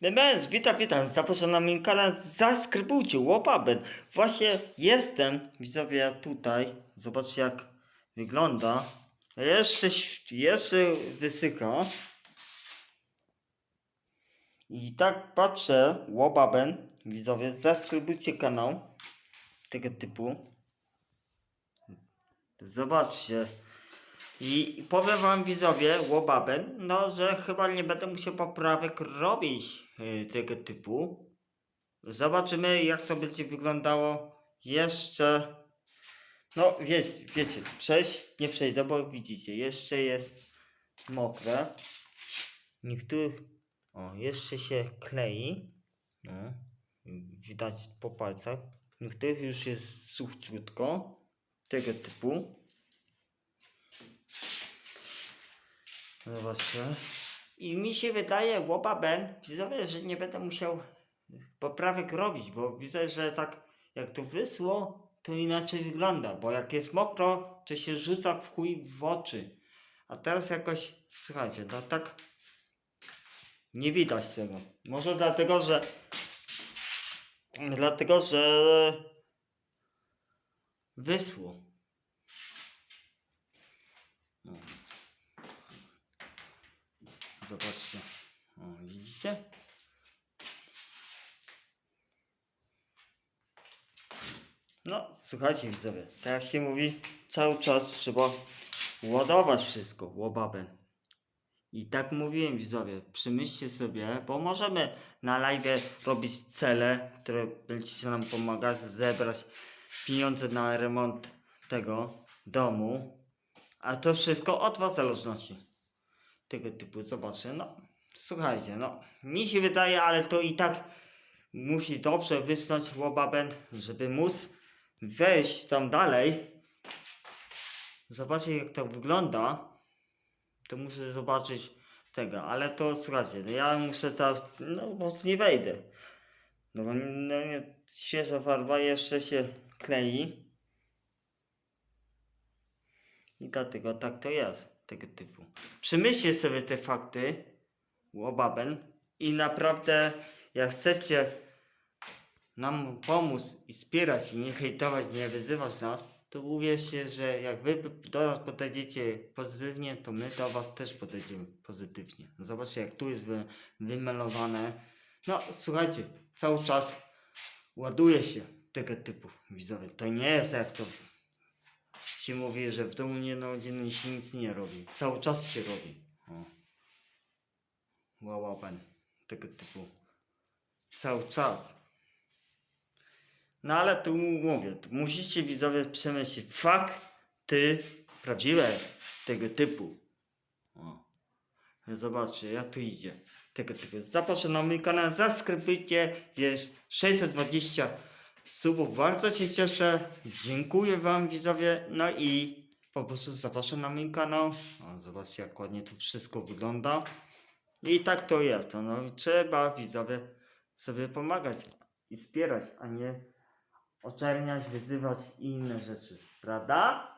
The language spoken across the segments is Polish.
Demens, witam, witam, zapraszam na mój kanał, zaskrybujcie, łopabet. Właśnie jestem, widzowie, tutaj, zobaczcie jak wygląda. Jeszcze, jeszcze wysyka. I tak patrzę, łobaben, widzowie, zaskrybujcie kanał tego typu. Zobaczcie. I powiem wam widzowie, łobabem, no że chyba nie będę musiał poprawek robić y, tego typu. Zobaczymy jak to będzie wyglądało jeszcze. No wie, wiecie, przejść nie przejdę, bo widzicie, jeszcze jest mokre. Niektórych, o jeszcze się klei. No, widać po palcach. Niektórych już jest suchciutko. Tego typu. Zobaczcie. I mi się wydaje, łopa Ben, widzowie, że nie będę musiał poprawek robić, bo widzę, że tak jak to wysło, to inaczej wygląda, bo jak jest mokro, to się rzuca w chuj w oczy. A teraz jakoś, słuchajcie, no tak nie widać tego. Może dlatego, że dlatego, że wysło. No. Zobaczcie. O, widzicie? No, słuchajcie widzowie, tak jak się mówi, cały czas trzeba ładować wszystko, łobabem. I tak mówiłem widzowie, przemyślcie sobie, bo możemy na live robić cele, które będziecie nam pomagać zebrać pieniądze na remont tego domu. A to wszystko od was zależności tego typu zobaczę. No, słuchajcie, no, mi się wydaje, ale to i tak musi dobrze wysnąć łobabęd, żeby móc wejść tam dalej. Zobaczcie jak to wygląda. To muszę zobaczyć tego, ale to słuchajcie, no ja muszę teraz, no po prostu nie wejdę. No bo no, świeża farba jeszcze się klei. I dlatego tak to jest, tego typu. Przemyślcie sobie te fakty, łobaben, i naprawdę, jak chcecie nam pomóc i wspierać i nie hejtować, nie wyzywać nas, to uwierzcie, że jak wy do nas podejdziecie pozytywnie, to my do was też podejdziemy pozytywnie. Zobaczcie, jak tu jest wy, wymalowane. No, słuchajcie, cały czas ładuje się tego typu widzowie. To nie jest jak to się mówi, że w domu nie na godzinę się nic nie robi. Cały czas się robi. O. Wow, wow, pan. Tego typu. Cały czas. No ale tu mówię, tu musicie widzowie przemyśleć fakty prawdziwe tego typu. O. Zobaczcie, jak tu idzie. Tego typu. Zapraszam na mój kanał, zaskrybujcie. Jest 620 subów. Bardzo się cieszę. Dziękuję wam widzowie. No i po prostu zapraszam na mój kanał. O, zobaczcie jak ładnie to wszystko wygląda. I tak to jest. No trzeba widzowie sobie pomagać i wspierać, a nie oczerniać, wyzywać i inne rzeczy. Prawda?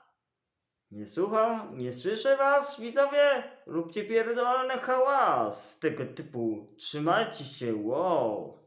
Nie słucham, nie słyszę was, widzowie? Róbcie pierdolony hałas tego typu. Trzymajcie się, wow.